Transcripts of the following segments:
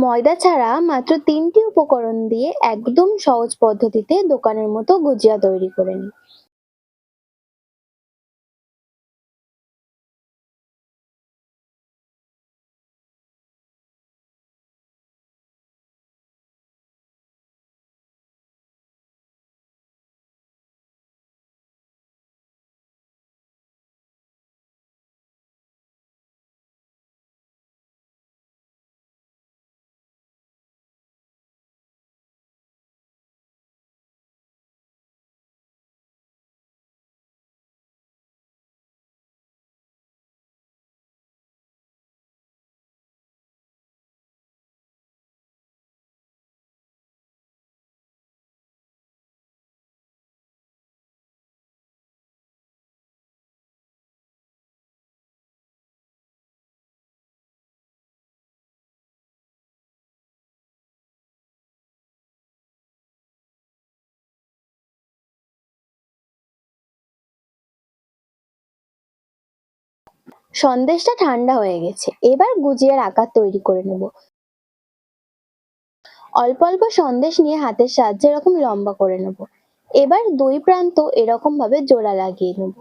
ময়দা ছাড়া মাত্র তিনটি উপকরণ দিয়ে একদম সহজ পদ্ধতিতে দোকানের মতো গুজিয়া তৈরি করে নিই সন্দেশটা ঠান্ডা হয়ে গেছে। এবার গুজিয়ার আকার তৈরি করে নেব। অল্প অল্প সন্দেশ নিয়ে হাতের সাহায্যে এরকম লম্বা করে নেব। এবার দুই প্রান্ত এরকম ভাবে জোড়া লাগিয়ে নেব।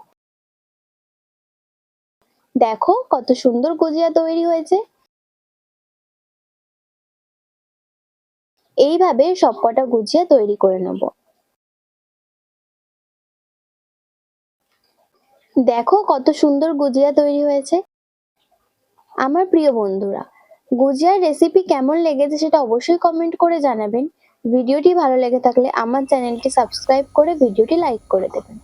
দেখো কত সুন্দর গুজিয়া তৈরি হয়েছে। এইভাবে সবকটা গুজিয়া তৈরি করে নেব। দেখো কত সুন্দর গুজিয়া তৈরি হয়েছে। আমার প্রিয় বন্ধুরা, গুজিয়ার রেসিপি কেমন লেগেছে সেটা অবশ্যই কমেন্ট করে জানাবেন। ভিডিওটি ভালো লেগে থাকলে আমার চ্যানেলটি সাবস্ক্রাইব করে ভিডিওটি লাইক করে দেবেন।